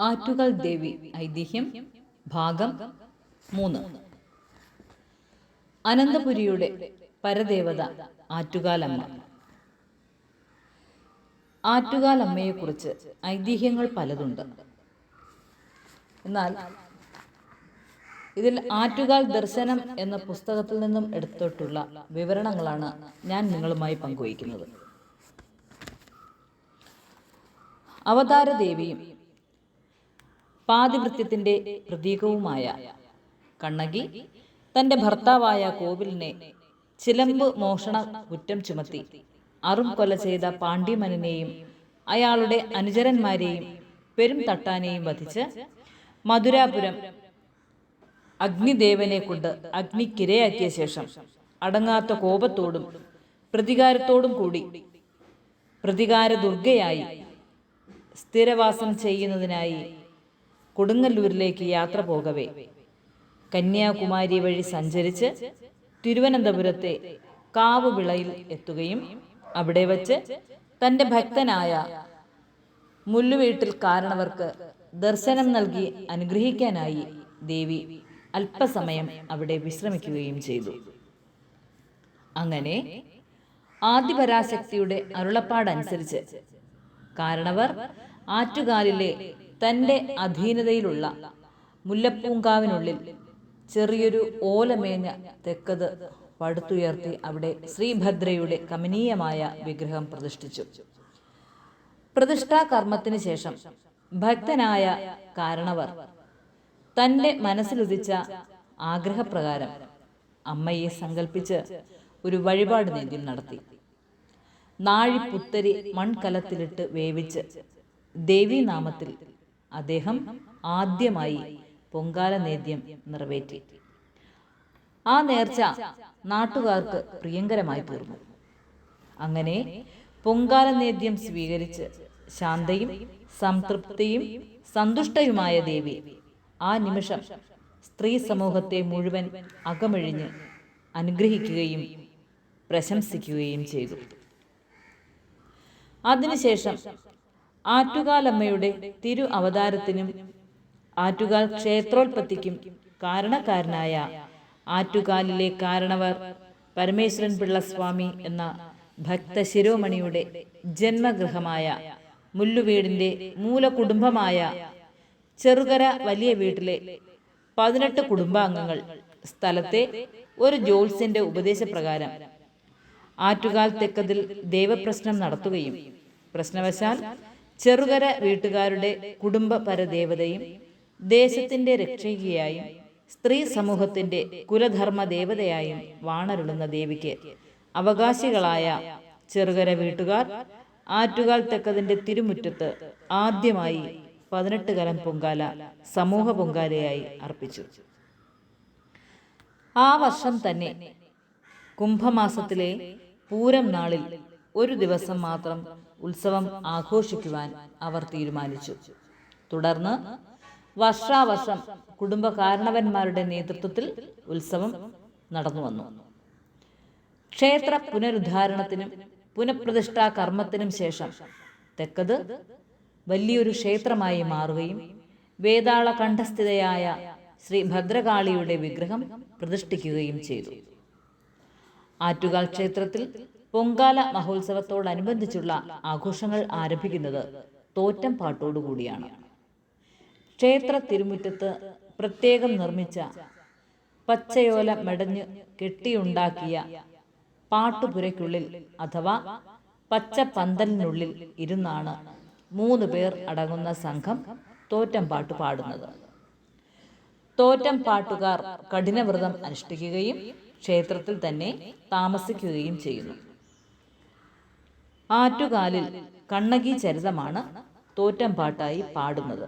ആറ്റുകാൽ ദേവി ഐതിഹ്യം ഭാഗം മൂന്ന്. അനന്തപുരിയുടെ പരദേവത ആറ്റുകാലമ്മ. ആറ്റുകാലമ്മയെക്കുറിച്ച് ഐതിഹ്യങ്ങൾ പലതുണ്ട്. എന്നാൽ ഇതിൽ ആറ്റുകാൽ ദർശനം എന്ന പുസ്തകത്തിൽ നിന്നും എടുത്തിട്ടുള്ള വിവരണങ്ങളാണ് ഞാൻ നിങ്ങളുമായി പങ്കുവയ്ക്കുന്നത്. അവതാരദേവിയും പാതിവൃത്യത്തിന്റെ പ്രതീകവുമായ കണ്ണകി തന്റെ ഭർത്താവായ കോവിലിനെ ചിലമ്പ് മോഷണ കുറ്റം ചുമത്തി അറും കൊല ചെയ്ത പാണ്ഡ്യമനെയും അയാളുടെ അനുചരന്മാരെയും പെരും തട്ടാനെയും വധിച്ച് മധുരാപുരം അഗ്നിദേവനെ കൊണ്ട് അഗ്നിക്കിരയാക്കിയ ശേഷം അടങ്ങാത്ത കോപത്തോടും പ്രതികാരത്തോടും കൂടി പ്രതികാര ദുർഗയായി സ്ഥിരവാസം ചെയ്യുന്നതിനായി കൊടുങ്ങല്ലൂരിലേക്ക് യാത്ര പോകവേ. കന്യാകുമാരി വഴി സഞ്ചരിച്ച് തിരുവനന്തപുരത്തെ കാവുവിളയിൽ എത്തുകയും അവിടെ വച്ച് തന്റെ ഭക്തനായ മുല്ലുവീട്ടിൽ കാരണവർക്ക് ദർശനം നൽകി അനുഗ്രഹിക്കാനായി ദേവി അല്പസമയം അവിടെ വിശ്രമിക്കുകയും ചെയ്തു. അങ്ങനെ ആദിപരാശക്തിയുടെ അരുളപ്പാടനുസരിച്ച് കാരണവർ ആറ്റുകാലിലെ തന്റെ അധീനതയിലുള്ള മുല്ലപ്പൂങ്കാവിനുള്ളിൽ ചെറിയൊരു ഓലമേഞ്ഞ തെക്കത് പടുത്തുയർത്തി അവിടെ ശ്രീഭദ്രയുടെ കമനീയമായ വിഗ്രഹം പ്രതിഷ്ഠിച്ചു. പ്രതിഷ്ഠാ കർമ്മത്തിന് ശേഷം ഭക്തനായ കാരണവർ തന്റെ മനസ്സിലുദിച്ച ആഗ്രഹപ്രകാരം അമ്മയെ സങ്കല്പിച്ച് ഒരു വഴിപാട് നേദ്യം നടത്തി. നാഴി നാഴിപ്പുത്തരി മൺകലത്തിലിട്ട് വേവിച്ച് ദേവീനാമത്തിൽ അദ്ദേഹം ആദ്യമായി പൊങ്കാല നേദ്യം നിറവേറ്റി. ആ നേർച്ച നാട്ടുകാർക്ക് പ്രിയങ്കരമായി തീർന്നു. അങ്ങനെ പൊങ്കാല നേദ്യം സ്വീകരിച്ച് ശാന്തയും സംതൃപ്തിയും സന്തുഷ്ടയുമായ ദേവി ആ നിമിഷം സ്ത്രീ സമൂഹത്തെ മുഴുവൻ അകമഴിഞ്ഞ് അനുഗ്രഹിക്കുകയും പ്രശംസിക്കുകയും ചെയ്തു. അതിനുശേഷം ആറ്റുകാലമ്മയുടെ തിരു അവതാരത്തിനും ആറ്റുകാൽ ക്ഷേത്രോൽപത്തിക്കും കാരണക്കാരനായ ആറ്റുകാലിലെ കാരണവർ പരമേശ്വരൻ പിള്ളസ്വാമി എന്ന ഭക്ത ശിരോമണിയുടെ ജന്മഗൃഹമായ മുല്ലുവീടിന്റെ മൂലകുടുംബമായ ചെറുകര വലിയ വീട്ടിലെ പതിനെട്ട് കുടുംബാംഗങ്ങൾ സ്ഥലത്തെ ഒരു ജോത്സ്യന്റെ ഉപദേശപ്രകാരം ആറ്റുകാൽ തെക്കതിൽ ദേവപ്രശ്നം നടത്തുകയും പ്രശ്നവശാൽ ചെറുകര വീട്ടുകാരുടെ കുടുംബ പരദേവതയും ദേശത്തിന്റെ രക്ഷകയായും സ്ത്രീ സമൂഹത്തിന്റെ കുലധർമ്മ ദേവതയായും വാണരുളുന്ന ദേവിക്ക് അവകാശികളായ ചെറുകര വീട്ടുകാർ ആറ്റുകാൽ തെക്കതിന്റെ തിരുമുറ്റത്ത് ആദ്യമായി പതിനെട്ട് കലം പൊങ്കാല സമൂഹ പൊങ്കാലയായി അർപ്പിച്ചു. ആ വർഷം തന്നെ കുംഭമാസത്തിലെ പൂരം നാളിൽ ഒരു ദിവസം മാത്രം ഉത്സവം ആഘോഷിക്കുവാൻ അവർ തീരുമാനിച്ചു. തുടർന്ന് വർഷാവർഷം കുടുംബകാരണവന്മാരുടെ നേതൃത്വത്തിൽ ഉത്സവം നടന്നു വന്നു ക്ഷേത്ര പുനരുദ്ധാരണത്തിനും പുനഃപ്രതിഷ്ഠാ കർമ്മത്തിനും ശേഷം തെക്കത് വലിയൊരു ക്ഷേത്രമായി മാറുകയും വേതാള കണ്ഠസ്ഥിതയായ ശ്രീ ഭദ്രകാളിയുടെ വിഗ്രഹം പ്രതിഷ്ഠിക്കുകയും ചെയ്തു. ആറ്റുകാൽ ക്ഷേത്രത്തിൽ പൊങ്കാല മഹോത്സവത്തോടനുബന്ധിച്ചുള്ള ആഘോഷങ്ങൾ ആരംഭിക്കുന്നത് തോറ്റം പാട്ടോടുകൂടിയാണ്. ക്ഷേത്ര തിരുമുറ്റത്ത് പ്രത്യേകം നിർമ്മിച്ച പച്ചയോല മെടഞ്ഞ് കെട്ടിയുണ്ടാക്കിയ പാട്ടുപുരയ്ക്കുള്ളിൽ അഥവാ പച്ച പന്തലിനുള്ളിൽ ഇരുന്നാണ് മൂന്ന് പേർ അടങ്ങുന്ന സംഘം തോറ്റം പാട്ട് പാടുന്നത്. തോറ്റം പാട്ടുകാർ കഠിനവ്രതം അനുഷ്ഠിക്കുകയും ക്ഷേത്രത്തിൽ തന്നെ താമസിക്കുകയും ചെയ്യുന്നു. ആറ്റുകാലിൽ കണ്ണകി ചരിതമാണ് തോറ്റം പാട്ടായി പാടുന്നത്.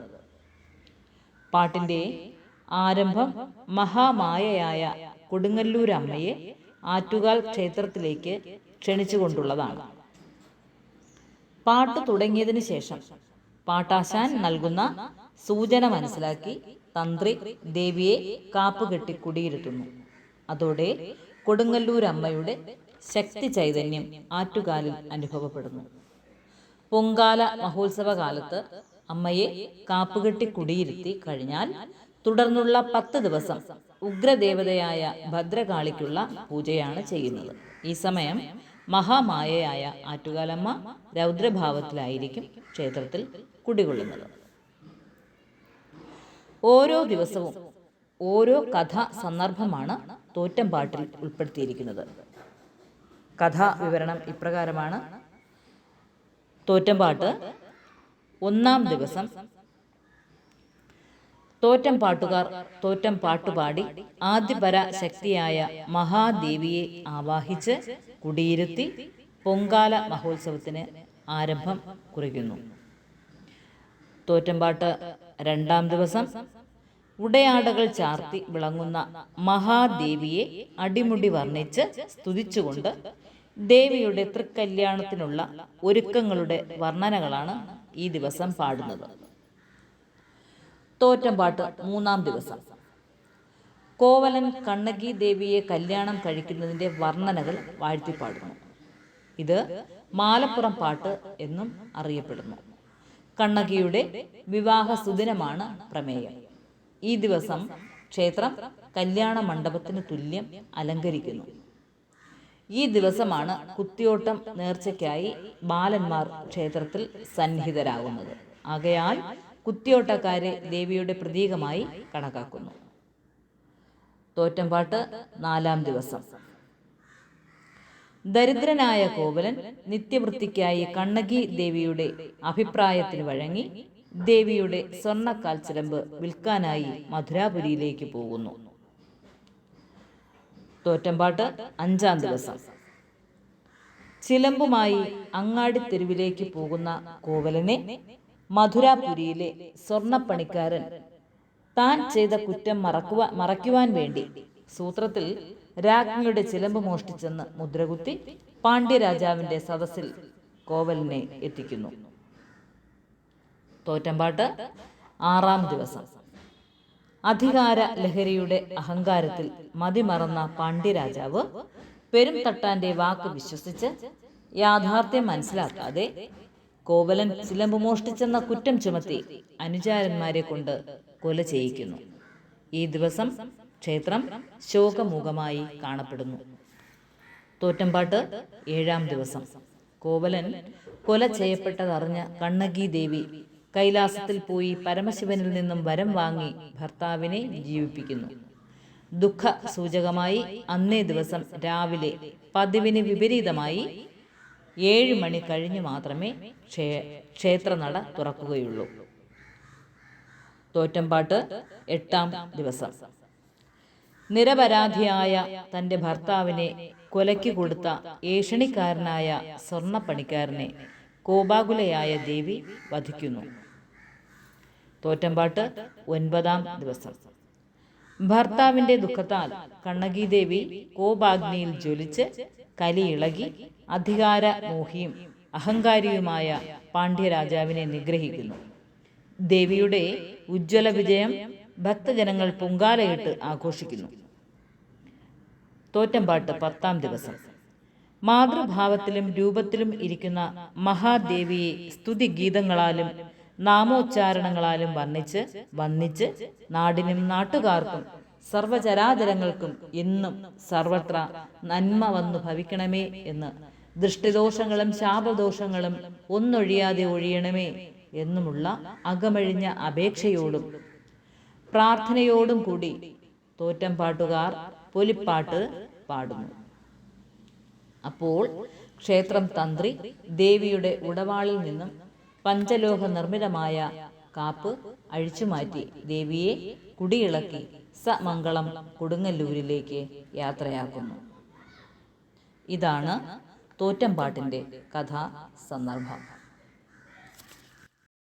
പാട്ടിന്റെ ആരംഭം മഹാമായയായ കൊടുങ്ങല്ലൂരമ്മയെ ആറ്റുകാൽ ക്ഷേത്രത്തിലേക്ക് ക്ഷണിച്ചുകൊണ്ടുള്ളതാണ്. പാട്ട് തുടങ്ങിയതിന് ശേഷം പാട്ടാശാൻ നൽകുന്ന സൂചന മനസ്സിലാക്കി തന്ത്രി ദേവിയെ കാപ്പുകെട്ടി കുടിയിരുത്തുന്നു. അതോടെ കൊടുങ്ങല്ലൂരമ്മയുടെ ശക്തി ചൈതന്യം ആറ്റുകാലിൽ അനുഭവപ്പെടുന്നു. പൊങ്കാല മഹോത്സവ കാലത്ത് അമ്മയെ കാപ്പുകെട്ടി കുടിയിരുത്തി കഴിഞ്ഞാൽ തുടർന്നുള്ള പത്ത് ദിവസം ഉഗ്രദേവതയായ ഭദ്രകാളിക്കുള്ള പൂജയാണ് ചെയ്യുന്നത്. ഈ സമയം മഹാമായയായ ആറ്റുകാലമ്മ രൗദ്രഭാവത്തിലായിരിക്കും ക്ഷേത്രത്തിൽ കുടികൊള്ളുന്നത്. ഓരോ ദിവസവും ഓരോ കഥ സന്ദർഭമാണ് തോറ്റംപാട്ടിൽ ഉൾപ്പെടുത്തിയിരിക്കുന്നത്. കഥാ വിവരണം ഇപ്രകാരമാണ്. തോറ്റംപാട്ട് ഒന്നാം ദിവസം. തോറ്റം പാട്ടുകാർ തോറ്റം പാട്ടുപാടി ആദ്യപര ശക്തിയായ മഹാദേവിയെ ആവാഹിച്ച് കുടിയിരുത്തി പൊങ്കാല മഹോത്സവത്തിന് ആരംഭം കുറിക്കുന്നു. തോറ്റംപാട്ട് രണ്ടാം ദിവസം. ഉടയാടകൾ ചാർത്തി വിളങ്ങുന്ന മഹാദേവിയെ അടിമുടി വർണിച്ച് സ്തുതിച്ചുകൊണ്ട് ദേവിയുടെ തൃക്കല്യാണത്തിനുള്ള ഒരുക്കങ്ങളുടെ വർണനകളാണ് ഈ ദിവസം പാടുന്നത്. തോറ്റംപാട്ട് മൂന്നാം ദിവസം. കോവലൻ കണ്ണകി ദേവിയെ കല്യാണം കഴിക്കുന്നതിന്റെ വർണനകൾ വാഴ്ത്തിപ്പാടുന്നു ഇത് മാലപ്പുറം പാട്ട് എന്നും അറിയപ്പെടുന്നു. കണ്ണകിയുടെ വിവാഹ സുദിനമാണ് പ്രമേയം. ഈ ദിവസം ക്ഷേത്രം കല്യാണ മണ്ഡപത്തിന് തുല്യം അലങ്കരിക്കുന്നു. ഈ ദിവസമാണ് കുത്തിയോട്ടം നേർച്ചയ്ക്കായി ബാലന്മാർ ക്ഷേത്രത്തിൽ സന്നിഹിതരാകുന്നത്. ആകയാൽ കുത്തിയോട്ടക്കാരെ ദേവിയുടെ പ്രതീകമായി കണക്കാക്കുന്നു. തോറ്റംപാട്ട് നാലാം ദിവസം. ദരിദ്രനായ കോവലൻ നിത്യവൃത്തിക്കായി കണ്ണകി ദേവിയുടെ അഭിപ്രായത്തിന് വഴങ്ങി ദേവിയുടെ സ്വർണക്കാൽ ചിലമ്പ് വിൽക്കാനായി മധുരാപുരിയിലേക്ക് പോകുന്നു. തോറ്റമ്പാട്ട് അഞ്ചാം ദിവസം. ചിലമ്പുമായി അങ്ങാടി തെരുവിലേക്ക് പോകുന്ന കോവലനെ മധുരാപുരിയിലെ സ്വർണപ്പണിക്കാരൻ താൻ ചെയ്ത കുറ്റം മറക്കുവാൻ മറയ്ക്കുവാൻ വേണ്ടി സൂത്രത്തിൽ രാജ്ഞിയുടെ ചിലമ്പ് മോഷ്ടിച്ചെന്ന് മുദ്രകുത്തി പാണ്ഡ്യരാജാവിന്റെ സദസ്സിൽ കോവലിനെ എത്തിക്കുന്നു. തോറ്റമ്പാട്ട് ആറാം ദിവസം. അധികാര ലഹരിയുടെ അഹങ്കാരത്തിൽ മതിമറന്ന പാണ്ഡ്യരാജാവ് പെരും തട്ടാന്റെ വാക്ക് വിശ്വസിച്ച് യാഥാർത്ഥ്യം മനസ്സിലാക്കാതെ കോവലൻ ചിലമ്പ് മോഷ്ടിച്ചെന്ന കുറ്റം ചുമത്തി അനുചാരന്മാരെ കൊണ്ട് കൊല ചെയ്യിക്കുന്നു. ഈ ദിവസം ക്ഷേത്രം ശോകമുഖമായി കാണപ്പെടുന്നു. തോറ്റമ്പാട്ട് ഏഴാം ദിവസം. കോവലൻ കൊല ചെയ്യപ്പെട്ടതറിഞ്ഞ കണ്ണകി ദേവി കൈലാസത്തിൽ പോയി പരമശിവനിൽ നിന്നും വരം വാങ്ങി ഭർത്താവിനെ ജീവിപ്പിക്കുന്നു. ദുഃഖ സൂചകമായി അന്നേ ദിവസം രാവിലെ പതിവിന് വിപരീതമായി ഏഴ് മണി കഴിഞ്ഞ് മാത്രമേ ക്ഷേ ക്ഷേത്രനട തുറക്കുകയുള്ളൂ. തോറ്റമ്പാട്ട് എട്ടാം ദിവസം. നിരപരാധിയായ തന്റെ ഭർത്താവിനെ കൊലയ്ക്ക് കൊടുത്ത ഏഷണിക്കാരനായ സ്വർണപ്പണിക്കാരനെ കോപാകുലയായ ദേവി വധിക്കുന്നു. തോറ്റമ്പാട്ട് ഒൻപതാം ദിവസം. ഭർത്താവിന്റെ ദുഃഖത്താൽ കണ്ണകി ദേവി കോപാഗ്നിയിൽ ജ്വലിച്ച് കലിയിളകി അധികാര മോഹിയും അഹങ്കാരിയുമായ പാണ്ഡ്യരാജാവിനെ നിഗ്രഹിക്കുന്നു. ദേവിയുടെ ഉജ്ജ്വല വിജയം ഭക്തജനങ്ങൾ പൊങ്കാലയിട്ട് ആഘോഷിക്കുന്നു. തോറ്റമ്പാട്ട് പത്താം ദിവസം. മാതൃഭാവത്തിലും രൂപത്തിലും ഇരിക്കുന്ന മഹാദേവിയെ സ്തുതിഗീതങ്ങളാലും നാമോച്ചാരണങ്ങളാലും വർണിച്ച് വന്നിച്ച് നാടിനും നാട്ടുകാർക്കും സർവചരാചരങ്ങൾക്കും എന്നും സർവത്ര നന്മ വന്നു ഭവിക്കണമേ എന്ന് ദൃഷ്ടിദോഷങ്ങളും ശാപദോഷങ്ങളും ഒന്നൊഴിയാതെ ഒഴിയണമേ എന്നുമുള്ള അകമഴിഞ്ഞ അപേക്ഷയോടും പ്രാർത്ഥനയോടും കൂടി തോറ്റം പാട്ടുകാർ പൊലിപ്പാട്ട് പാടുന്നു. അപ്പോൾ ക്ഷേത്രം തന്ത്രി ദേവിയുടെ ഉടവാളിൽ നിന്നും പഞ്ചലോഹ നിർമ്മിതമായ കാപ്പ് അഴിച്ചുമാറ്റി ദേവിയെ കുടിയിളക്കി സമംഗളം കൊടുങ്ങല്ലൂരിലേക്ക് യാത്രയാക്കുന്നു. ഇതാണ് തോറ്റംപാട്ടിന്റെ കഥാ സന്ദർഭം